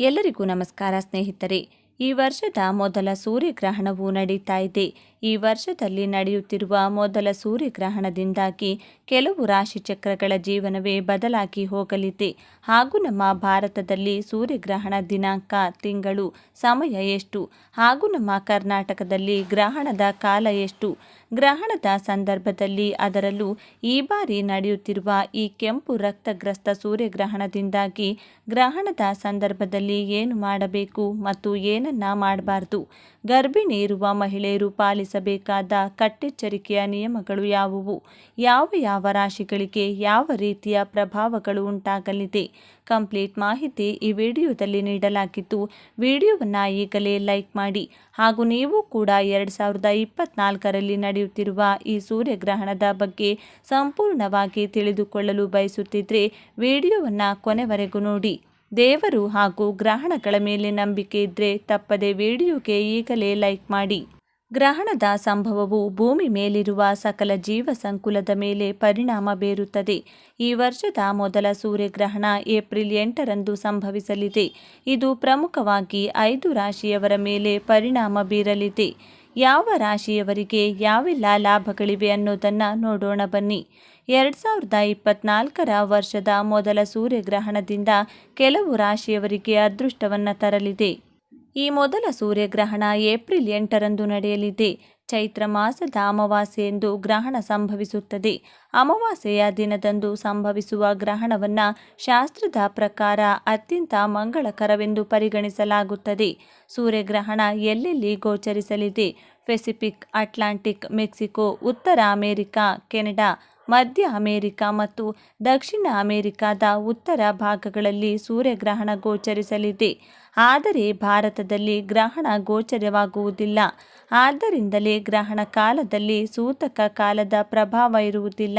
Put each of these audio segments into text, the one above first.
ಎಲ್ಲರಿಗೂ ನಮಸ್ಕಾರ ಸ್ನೇಹಿತರೆ. ಈ ವರ್ಷದ ಮೊದಲ ಸೂರ್ಯಗ್ರಹಣವು ನಡೀತಾ ಇದೆ. ಈ ವರ್ಷದಲ್ಲಿ ನಡೆಯುತ್ತಿರುವ ಮೊದಲ ಸೂರ್ಯಗ್ರಹಣದಿಂದಾಗಿ ಕೆಲವು ರಾಶಿಚಕ್ರಗಳ ಜೀವನವೇ ಬದಲಾಗಿ ಹೋಗಲಿದೆ. ಹಾಗೂ ನಮ್ಮ ಭಾರತದಲ್ಲಿ ಸೂರ್ಯಗ್ರಹಣ ದಿನಾಂಕ ತಿಂಗಳು ಸಮಯ ಎಷ್ಟು? ಹಾಗೂ ನಮ್ಮ ಕರ್ನಾಟಕದಲ್ಲಿ ಗ್ರಹಣದ ಕಾಲ ಎಷ್ಟು? ಗ್ರಹಣದ ಸಂದರ್ಭದಲ್ಲಿ ಅದರಲ್ಲೂ ಈ ಬಾರಿ ನಡೆಯುತ್ತಿರುವ ಈ ಕೆಂಪು ರಕ್ತಗ್ರಸ್ತ ಸೂರ್ಯಗ್ರಹಣದಿಂದಾಗಿ ಗ್ರಹಣದ ಸಂದರ್ಭದಲ್ಲಿ ಏನು ಮಾಡಬೇಕು ಮತ್ತು ಏನನ್ನ ಮಾಡಬಾರದು? ಗರ್ಭಿಣಿ ಇರುವ ಮಹಿಳೆಯರು ಪಾಲಿಸಬೇಕಾದ ಕಟ್ಟೆಚ್ಚರಿಕೆಯ ನಿಯಮಗಳು ಯಾವುವು? ಯಾವ ಯಾವ ರಾಶಿಗಳಿಗೆ ಯಾವ ರೀತಿಯ ಪ್ರಭಾವಗಳು ಉಂಟಾಗಲಿದೆ? ಕಂಪ್ಲೀಟ್ ಮಾಹಿತಿ ಈ ವಿಡಿಯೋದಲ್ಲಿ ನೀಡಲಾಗಿದ್ದು ವಿಡಿಯೋವನ್ನು ಈಗಲೇ ಲೈಕ್ ಮಾಡಿ. ಹಾಗೂ ನೀವು ಕೂಡ ಎರಡು ಸಾವಿರದ ಇಪ್ಪತ್ನಾಲ್ಕರಲ್ಲಿ ನಡೆಯುತ್ತಿರುವ ಈ ಸೂರ್ಯಗ್ರಹಣದ ಬಗ್ಗೆ ಸಂಪೂರ್ಣವಾಗಿ ತಿಳಿದುಕೊಳ್ಳಲು ಬಯಸುತ್ತಿದ್ದರೆ ವಿಡಿಯೋವನ್ನು ಕೊನೆವರೆಗೂ ನೋಡಿ. ದೇವರು ಹಾಗೂ ಗ್ರಹಣಗಳ ಮೇಲೆ ನಂಬಿಕೆ ಇದ್ದರೆ ತಪ್ಪದೆ ವಿಡಿಯೋಗೆ ಈಗಲೇ ಲೈಕ್ ಮಾಡಿ. ಗ್ರಹಣದ ಸಂಭವವು ಭೂಮಿ ಮೇಲಿರುವ ಸಕಲ ಜೀವ ಸಂಕುಲದ ಮೇಲೆ ಪರಿಣಾಮ ಬೀರುತ್ತದೆ. ಈ ವರ್ಷದ ಮೊದಲ ಸೂರ್ಯಗ್ರಹಣ ಏಪ್ರಿಲ್ ಎಂಟರಂದು ಸಂಭವಿಸಲಿದೆ. ಇದು ಪ್ರಮುಖವಾಗಿ ಐದು ರಾಶಿಯವರ ಮೇಲೆ ಪರಿಣಾಮ ಬೀರಲಿದೆ. ಯಾವ ರಾಶಿಯವರಿಗೆ ಯಾವೆಲ್ಲ ಲಾಭಗಳಿವೆ ಅನ್ನೋದನ್ನು ನೋಡೋಣ ಬನ್ನಿ. ಎರಡು ಸಾವಿರದ ಇಪ್ಪತ್ನಾಲ್ಕರ ವರ್ಷದ ಮೊದಲ ಸೂರ್ಯಗ್ರಹಣದಿಂದ ಕೆಲವು ರಾಶಿಯವರಿಗೆ ಅದೃಷ್ಟವನ್ನು ತರಲಿದೆ. ಈ ಮೊದಲ ಸೂರ್ಯಗ್ರಹಣ ಏಪ್ರಿಲ್ ಎಂಟರಂದು ನಡೆಯಲಿದೆ. ಚೈತ್ರ ಮಾಸದ ಅಮಾವಾಸ್ಯೆಯಂದು ಗ್ರಹಣ ಸಂಭವಿಸುತ್ತದೆ. ಅಮಾವಾಸ್ಯೆಯ ದಿನದಂದು ಸಂಭವಿಸುವ ಗ್ರಹಣವನ್ನು ಶಾಸ್ತ್ರದ ಪ್ರಕಾರ ಅತ್ಯಂತ ಮಂಗಳಕರವೆಂದು ಪರಿಗಣಿಸಲಾಗುತ್ತದೆ. ಸೂರ್ಯಗ್ರಹಣ ಎಲ್ಲೆಲ್ಲಿ ಗೋಚರಿಸಲಿದೆ? ಪೆಸಿಫಿಕ್, ಅಟ್ಲಾಂಟಿಕ್, ಮೆಕ್ಸಿಕೋ, ಉತ್ತರ ಅಮೆರಿಕಾ, ಕೆನಡಾ, ಮಧ್ಯ ಅಮೆರಿಕ ಮತ್ತು ದಕ್ಷಿಣ ಅಮೆರಿಕಾದ ಉತ್ತರ ಭಾಗಗಳಲ್ಲಿ ಸೂರ್ಯಗ್ರಹಣ ಗೋಚರಿಸಲಿದೆ. ಆದರೆ ಭಾರತದಲ್ಲಿ ಗ್ರಹಣ ಗೋಚರವಾಗುವುದಿಲ್ಲ. ಆದ್ದರಿಂದಲೇ ಗ್ರಹಣ ಕಾಲದಲ್ಲಿ ಸೂತಕ ಕಾಲದ ಪ್ರಭಾವ ಇರುವುದಿಲ್ಲ.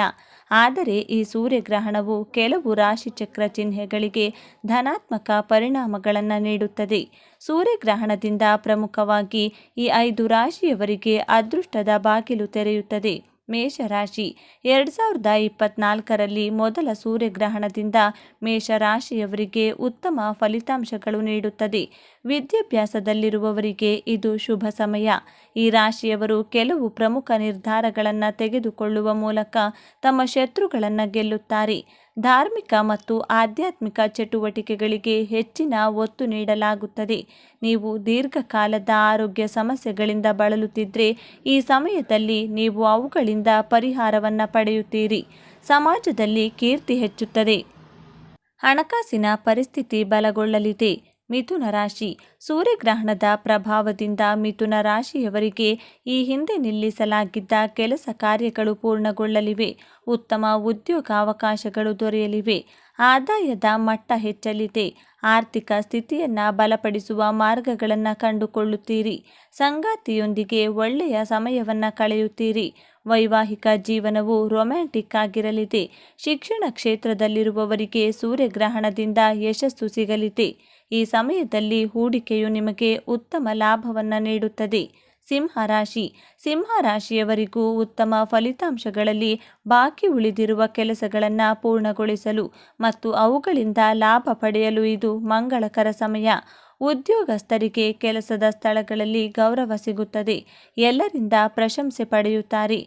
ಆದರೆ ಈ ಸೂರ್ಯಗ್ರಹಣವು ಕೆಲವು ರಾಶಿಚಕ್ರ ಚಿಹ್ನೆಗಳಿಗೆ ಧನಾತ್ಮಕ ಪರಿಣಾಮಗಳನ್ನು ನೀಡುತ್ತದೆ. ಸೂರ್ಯಗ್ರಹಣದಿಂದ ಪ್ರಮುಖವಾಗಿ ಈ ಐದು ರಾಶಿಯವರಿಗೆ ಅದೃಷ್ಟದ ಬಾಗಿಲು ತೆರೆಯುತ್ತದೆ. ಮೇಷರಾಶಿ. ಎರಡ್ ಸಾವಿರದ ಇಪ್ಪತ್ನಾಲ್ಕರಲ್ಲಿ ಮೊದಲ ಸೂರ್ಯಗ್ರಹಣದಿಂದ ಮೇಷರಾಶಿಯವರಿಗೆ ಉತ್ತಮ ಫಲಿತಾಂಶಗಳು ನೀಡುತ್ತದೆ. ವಿದ್ಯಾಭ್ಯಾಸದಲ್ಲಿರುವವರಿಗೆ ಇದು ಶುಭ ಸಮಯ. ಈ ರಾಶಿಯವರು ಕೆಲವು ಪ್ರಮುಖ ನಿರ್ಧಾರಗಳನ್ನು ತೆಗೆದುಕೊಳ್ಳುವ ಮೂಲಕ ತಮ್ಮ ಶತ್ರುಗಳನ್ನು ಗೆಲ್ಲುತ್ತಾರೆ. ಧಾರ್ಮಿಕ ಮತ್ತು ಆಧ್ಯಾತ್ಮಿಕ ಚಟುವಟಿಕೆಗಳಿಗೆ ಹೆಚ್ಚಿನ ಒತ್ತು ನೀಡಲಾಗುತ್ತದೆ. ನೀವು ದೀರ್ಘಕಾಲದ ಆರೋಗ್ಯ ಸಮಸ್ಯೆಗಳಿಂದ ಬಳಲುತ್ತಿದ್ದರೆ ಈ ಸಮಯದಲ್ಲಿ ನೀವು ಅವುಗಳಿಂದ ಪರಿಹಾರವನ್ನು ಪಡೆಯುತ್ತೀರಿ. ಸಮಾಜದಲ್ಲಿ ಕೀರ್ತಿ ಹೆಚ್ಚುತ್ತದೆ. ಹಣಕಾಸಿನ ಪರಿಸ್ಥಿತಿ ಬಲಗೊಳ್ಳಲಿದೆ. ಮಿಥುನ ರಾಶಿ. ಸೂರ್ಯಗ್ರಹಣದ ಪ್ರಭಾವದಿಂದ ಮಿಥುನ ರಾಶಿಯವರಿಗೆ ಈ ಹಿಂದೆ ನಿಲ್ಲಿಸಲಾಗಿದ್ದ ಕೆಲಸ ಕಾರ್ಯಗಳು ಪೂರ್ಣಗೊಳ್ಳಲಿವೆ. ಉತ್ತಮ ಉದ್ಯೋಗಾವಕಾಶಗಳು ದೊರೆಯಲಿವೆ. ಆದಾಯದ ಮಟ್ಟ ಹೆಚ್ಚಲಿದೆ. ಆರ್ಥಿಕ ಸ್ಥಿತಿಯನ್ನು ಬಲಪಡಿಸುವ ಮಾರ್ಗಗಳನ್ನು ಕಂಡುಕೊಳ್ಳುತ್ತೀರಿ. ಸಂಗಾತಿಯೊಂದಿಗೆ ಒಳ್ಳೆಯ ಸಮಯವನ್ನು ಕಳೆಯುತ್ತೀರಿ. ವೈವಾಹಿಕ ಜೀವನವು ರೊಮ್ಯಾಂಟಿಕ್ ಆಗಿರಲಿದೆ. ಶಿಕ್ಷಣ ಕ್ಷೇತ್ರದಲ್ಲಿರುವವರಿಗೆ ಸೂರ್ಯಗ್ರಹಣದಿಂದ ಯಶಸ್ಸು ಸಿಗಲಿದೆ. ಈ ಸಮಯದಲ್ಲಿ ಹೂಡಿಕೆಯು ನಿಮಗೆ ಉತ್ತಮ ಲಾಭವನ್ನು ನೀಡುತ್ತದೆ. ಸಿಂಹರಾಶಿ ಸಿಂಹರಾಶಿಯವರಿಗೂ ಉತ್ತಮ ಫಲಿತಾಂಶಗಳಲ್ಲಿ ಬಾಕಿ ಉಳಿದಿರುವ ಕೆಲಸಗಳನ್ನು ಪೂರ್ಣಗೊಳಿಸಲು ಮತ್ತು ಅವುಗಳಿಂದ ಲಾಭ ಪಡೆಯಲು ಇದು ಮಂಗಳಕರ ಸಮಯ. ಉದ್ಯೋಗಸ್ಥರಿಗೆ ಕೆಲಸದ ಸ್ಥಳಗಳಲ್ಲಿ ಗೌರವ ಸಿಗುತ್ತದೆ. ಎಲ್ಲರಿಂದ ಪ್ರಶಂಸೆ ಪಡೆಯುತ್ತಾರೆ.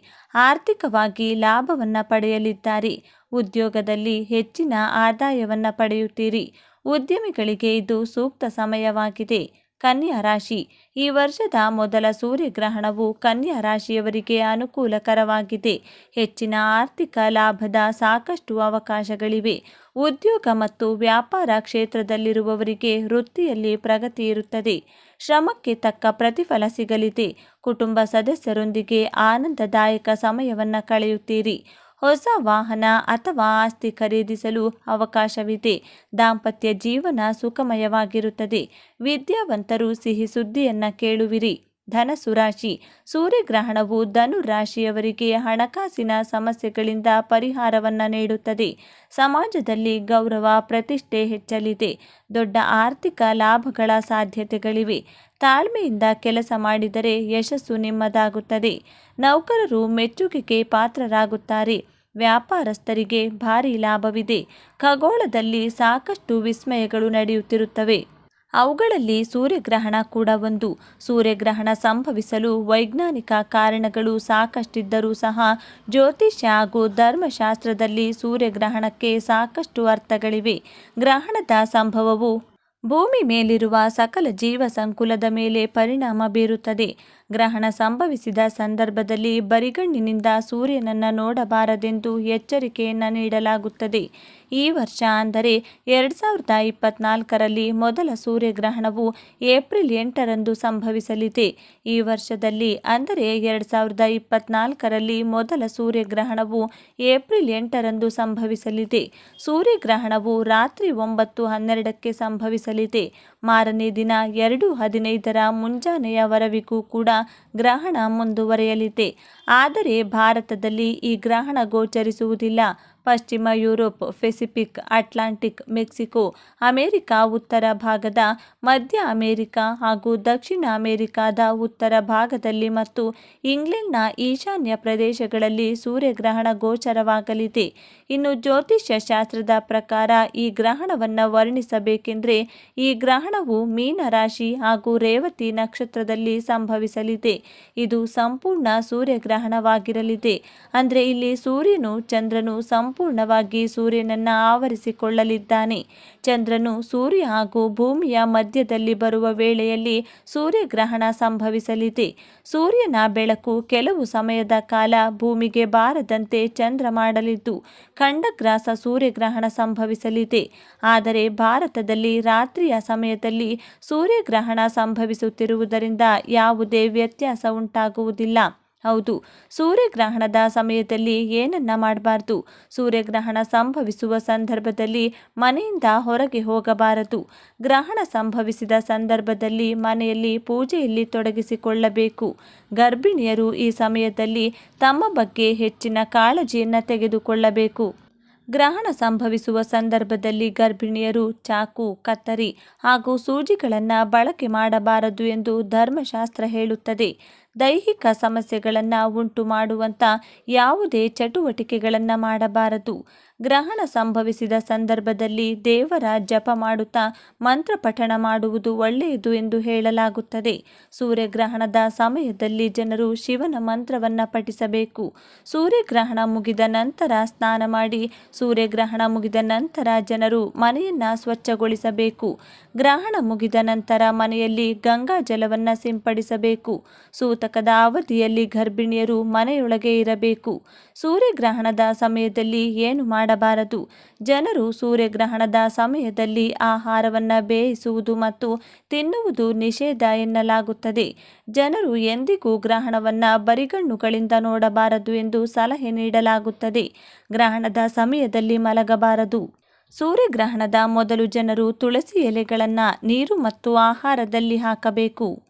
ಆರ್ಥಿಕವಾಗಿ ಲಾಭವನ್ನು ಪಡೆಯಲಿದ್ದಾರೆ. ಉದ್ಯೋಗದಲ್ಲಿ ಹೆಚ್ಚಿನ ಆದಾಯವನ್ನು ಪಡೆಯುತ್ತೀರಿ. ಉದ್ಯಮಿಗಳಿಗೆ ಇದು ಸೂಕ್ತ ಸಮಯವಾಗಿದೆ. ಕನ್ಯಾ ರಾಶಿ ಈ ವರ್ಷದ ಮೊದಲ ಸೂರ್ಯಗ್ರಹಣವು ಕನ್ಯಾ ರಾಶಿಯವರಿಗೆ ಅನುಕೂಲಕರವಾಗಿದೆ. ಹೆಚ್ಚಿನ ಆರ್ಥಿಕ ಲಾಭದ ಸಾಕಷ್ಟು ಅವಕಾಶಗಳಿವೆ. ಉದ್ಯೋಗ ಮತ್ತು ವ್ಯಾಪಾರ ಕ್ಷೇತ್ರದಲ್ಲಿರುವವರಿಗೆ ವೃತ್ತಿಯಲ್ಲಿ ಪ್ರಗತಿ ಇರುತ್ತದೆ. ಶ್ರಮಕ್ಕೆ ತಕ್ಕ ಪ್ರತಿಫಲ ಸಿಗಲಿದೆ. ಕುಟುಂಬ ಸದಸ್ಯರೊಂದಿಗೆ ಆನಂದದಾಯಕ ಸಮಯವನ್ನು ಕಳೆಯುತ್ತೀರಿ. ಹೊಸ ವಾಹನ ಅಥವಾ ಆಸ್ತಿ ಖರೀದಿಸಲು ಅವಕಾಶವಿದೆ. ದಾಂಪತ್ಯ ಜೀವನ ಸುಖಮಯವಾಗಿರುತ್ತದೆ. ವಿದ್ಯಾವಂತರು ಸಿಹಿ ಸುದ್ದಿಯನ್ನ ಕೇಳುವಿರಿ. ಧನಸು ರಾಶಿ ಸೂರ್ಯಗ್ರಹಣವು ಧನು ರಾಶಿಯವರಿಗೆ ಹಣಕಾಸಿನ ಸಮಸ್ಯೆಗಳಿಂದ ಪರಿಹಾರವನ್ನು ನೀಡುತ್ತದೆ. ಸಮಾಜದಲ್ಲಿ ಗೌರವ, ಪ್ರತಿಷ್ಠೆ ಹೆಚ್ಚಲಿದೆ. ದೊಡ್ಡ ಆರ್ಥಿಕ ಲಾಭಗಳ ಸಾಧ್ಯತೆಗಳಿವೆ. ತಾಳ್ಮೆಯಿಂದ ಕೆಲಸ ಮಾಡಿದರೆ ಯಶಸ್ಸು ನಿಮ್ಮದಾಗುತ್ತದೆ. ನೌಕರರು ಮೆಚ್ಚುಗೆಗೆ ಪಾತ್ರರಾಗುತ್ತಾರೆ. ವ್ಯಾಪಾರಸ್ಥರಿಗೆ ಭಾರಿ ಲಾಭವಿದೆ. ಖಗೋಳದಲ್ಲಿ ಸಾಕಷ್ಟು ವಿಸ್ಮಯಗಳು ನಡೆಯುತ್ತಿರುತ್ತವೆ. ಅವುಗಳಲ್ಲಿ ಸೂರ್ಯಗ್ರಹಣ ಕೂಡ ಒಂದು. ಸೂರ್ಯಗ್ರಹಣ ಸಂಭವಿಸಲು ವೈಜ್ಞಾನಿಕ ಕಾರಣಗಳು ಸಾಕಷ್ಟಿದ್ದರೂ ಸಹ ಜ್ಯೋತಿಷ್ಯ ಹಾಗೂ ಧರ್ಮಶಾಸ್ತ್ರದಲ್ಲಿ ಸೂರ್ಯಗ್ರಹಣಕ್ಕೆ ಸಾಕಷ್ಟು ಅರ್ಥಗಳಿವೆ. ಗ್ರಹಣದ ಸಂಭವವು ಭೂಮಿ ಮೇಲಿರುವ ಸಕಲ ಜೀವ ಸಂಕುಲದ ಮೇಲೆ ಪರಿಣಾಮ ಬೀರುತ್ತದೆ. ಗ್ರಹಣ ಸಂಭವಿಸಿದ ಸಂದರ್ಭದಲ್ಲಿ ಬರಿಗಣ್ಣಿನಿಂದ ಸೂರ್ಯನನ್ನು ನೋಡಬಾರದೆಂದು ಎಚ್ಚರಿಕೆಯನ್ನು ನೀಡಲಾಗುತ್ತದೆ. ಈ ವರ್ಷ ಅಂದರೆ ಎರಡು ಸಾವಿರದ ಇಪ್ಪತ್ನಾಲ್ಕರಲ್ಲಿ ಮೊದಲ ಸೂರ್ಯಗ್ರಹಣವು ಏಪ್ರಿಲ್ ಎಂಟರಂದು ಸಂಭವಿಸಲಿದೆ. ಈ ವರ್ಷದಲ್ಲಿ ಅಂದರೆ ಎರಡು ಸಾವಿರದ ಇಪ್ಪತ್ನಾಲ್ಕರಲ್ಲಿ ಮೊದಲ ಸೂರ್ಯಗ್ರಹಣವು ಏಪ್ರಿಲ್ ಎಂಟರಂದು ಸಂಭವಿಸಲಿದೆ. ಸೂರ್ಯಗ್ರಹಣವು ರಾತ್ರಿ ಒಂಬತ್ತು ಹನ್ನೆರಡಕ್ಕೆ ಸಂಭವಿಸಲಿದೆ. ಮಾರನೇ ದಿನ ಎರಡು ಹದಿನೈದರ ಮುಂಜಾನೆಯವರೆವಿಗೂ ಕೂಡ ಗ್ರಹಣ ಮುಂದುವರೆಯಲಿದೆ. ಆದರೆ ಭಾರತದಲ್ಲಿ ಈ ಗ್ರಹಣ ಗೋಚರಿಸುವುದಿಲ್ಲ. ಪಶ್ಚಿಮ Europe, Pacific, Atlantic, Mexico, America, ಉತ್ತರ ಭಾಗದ ಮಧ್ಯ ಅಮೆರಿಕ ಹಾಗೂ ದಕ್ಷಿಣ ಅಮೆರಿಕಾದ ಉತ್ತರ ಭಾಗದಲ್ಲಿ ಮತ್ತು ಇಂಗ್ಲೆಂಡ್ನ ಈಶಾನ್ಯ ಪ್ರದೇಶಗಳಲ್ಲಿ ಸೂರ್ಯಗ್ರಹಣ ಗೋಚರವಾಗಲಿದೆ. ಇನ್ನು ಜ್ಯೋತಿಷ್ಯ ಶಾಸ್ತ್ರದ ಪ್ರಕಾರ ಈ ಗ್ರಹಣವನ್ನು ವರ್ಣಿಸಬೇಕೆಂದರೆ ಈ ಗ್ರಹಣವು ಮೀನರಾಶಿ ಹಾಗೂ ರೇವತಿ ನಕ್ಷತ್ರದಲ್ಲಿ ಸಂಭವಿಸಲಿದೆ. ಇದು ಸಂಪೂರ್ಣ ಸೂರ್ಯಗ್ರಹಣವಾಗಿರಲಿದೆ. ಅಂದರೆ ಇಲ್ಲಿ ಸೂರ್ಯನು ಚಂದ್ರನು ಸಂಪೂರ್ಣವಾಗಿ ಸೂರ್ಯನನ್ನು ಆವರಿಸಿಕೊಳ್ಳಲಿದ್ದಾನೆ. ಚಂದ್ರನು ಸೂರ್ಯ ಹಾಗೂ ಭೂಮಿಯ ಮಧ್ಯದಲ್ಲಿ ಬರುವ ವೇಳೆಯಲ್ಲಿ ಸೂರ್ಯಗ್ರಹಣ ಸಂಭವಿಸಲಿದೆ. ಸೂರ್ಯನ ಬೆಳಕು ಕೆಲವು ಸಮಯದ ಕಾಲ ಭೂಮಿಗೆ ಬಾರದಂತೆ ಚಂದ್ರ ಮಾಡಲಿದ್ದು, ಖಂಡಗ್ರಾಸ ಸೂರ್ಯಗ್ರಹಣ ಸಂಭವಿಸಲಿದೆ. ಆದರೆ ಭಾರತದಲ್ಲಿ ರಾತ್ರಿಯ ಸಮಯದಲ್ಲಿ ಸೂರ್ಯಗ್ರಹಣ ಸಂಭವಿಸುತ್ತಿರುವುದರಿಂದ ಯಾವುದೇ ವ್ಯತ್ಯಾಸ ಉಂಟಾಗುವುದಿಲ್ಲ. ಹೌದು. ಸೂರ್ಯಗ್ರಹಣದ ಸಮಯದಲ್ಲಿ ಏನನ್ನ ಮಾಡಬಾರ್ದು? ಸೂರ್ಯಗ್ರಹಣ ಸಂಭವಿಸುವ ಸಂದರ್ಭದಲ್ಲಿ ಮನೆಯಿಂದ ಹೊರಗೆ ಹೋಗಬಾರದು. ಗ್ರಹಣ ಸಂಭವಿಸಿದ ಸಂದರ್ಭದಲ್ಲಿ ಮನೆಯಲ್ಲಿ ಪೂಜೆಯಲ್ಲಿ ತೊಡಗಿಸಿಕೊಳ್ಳಬೇಕು. ಗರ್ಭಿಣಿಯರು ಈ ಸಮಯದಲ್ಲಿ ತಮ್ಮ ಬಗ್ಗೆ ಹೆಚ್ಚಿನ ಕಾಳಜಿಯನ್ನು ತೆಗೆದುಕೊಳ್ಳಬೇಕು. ಗ್ರಹಣ ಸಂಭವಿಸುವ ಸಂದರ್ಭದಲ್ಲಿ ಗರ್ಭಿಣಿಯರು ಚಾಕು, ಕತ್ತರಿ ಹಾಗೂ ಸೂಜಿಗಳನ್ನು ಬಳಕೆ ಮಾಡಬಾರದು ಎಂದು ಧರ್ಮಶಾಸ್ತ್ರ ಹೇಳುತ್ತದೆ. ದೈಹಿಕ ಸಮಸ್ಯೆಗಳನ್ನು ಉಂಟು ಮಾಡುವಂಥ ಯಾವುದೇ ಚಟುವಟಿಕೆಗಳನ್ನು ಮಾಡಬಾರದು. ಗ್ರಹಣ ಸಂಭವಿಸಿದ ಸಂದರ್ಭದಲ್ಲಿ ದೇವರ ಜಪ ಮಾಡುತ್ತಾ ಮಂತ್ರ ಪಠಣ ಮಾಡುವುದು ಒಳ್ಳೆಯದು ಎಂದು ಹೇಳಲಾಗುತ್ತದೆ. ಸೂರ್ಯಗ್ರಹಣದ ಸಮಯದಲ್ಲಿ ಜನರು ಶಿವನ ಮಂತ್ರವನ್ನು ಪಠಿಸಬೇಕು. ಸೂರ್ಯಗ್ರಹಣ ಮುಗಿದ ನಂತರ ಸ್ನಾನ ಮಾಡಿ ಸೂರ್ಯಗ್ರಹಣ ಮುಗಿದ ನಂತರ ಜನರು ಮನೆಯನ್ನು ಸ್ವಚ್ಛಗೊಳಿಸಬೇಕು. ಗ್ರಹಣ ಮುಗಿದ ನಂತರ ಮನೆಯಲ್ಲಿ ಗಂಗಾ ಜಲವನ್ನು ಸಿಂಪಡಿಸಬೇಕು. ಸೂತಕದ ಅವಧಿಯಲ್ಲಿ ಗರ್ಭಿಣಿಯರು ಮನೆಯೊಳಗೆ ಇರಬೇಕು. ಸೂರ್ಯಗ್ರಹಣದ ಸಮಯದಲ್ಲಿ ಏನು ಮಾಡಬಾರದು? ಜನರು ಸೂರ್ಯಗ್ರಹಣದ ಸಮಯದಲ್ಲಿ ಆಹಾರವನ್ನು ಬೇಯಿಸುವುದು ಮತ್ತು ತಿನ್ನುವುದು ನಿಷೇಧ ಎನ್ನಲಾಗುತ್ತದೆ. ಜನರು ಎಂದಿಗೂ ಗ್ರಹಣವನ್ನು ಬರಿಗಣ್ಣುಗಳಿಂದ ನೋಡಬಾರದು ಎಂದು ಸಲಹೆ ನೀಡಲಾಗುತ್ತದೆ. ಗ್ರಹಣದ ಸಮಯದಲ್ಲಿ ಮಲಗಬಾರದು. ಸೂರ್ಯಗ್ರಹಣದ ಮೊದಲು ಜನರು ತುಳಸಿ ಎಲೆಗಳನ್ನು ನೀರು ಮತ್ತು ಆಹಾರದಲ್ಲಿ ಹಾಕಬೇಕು.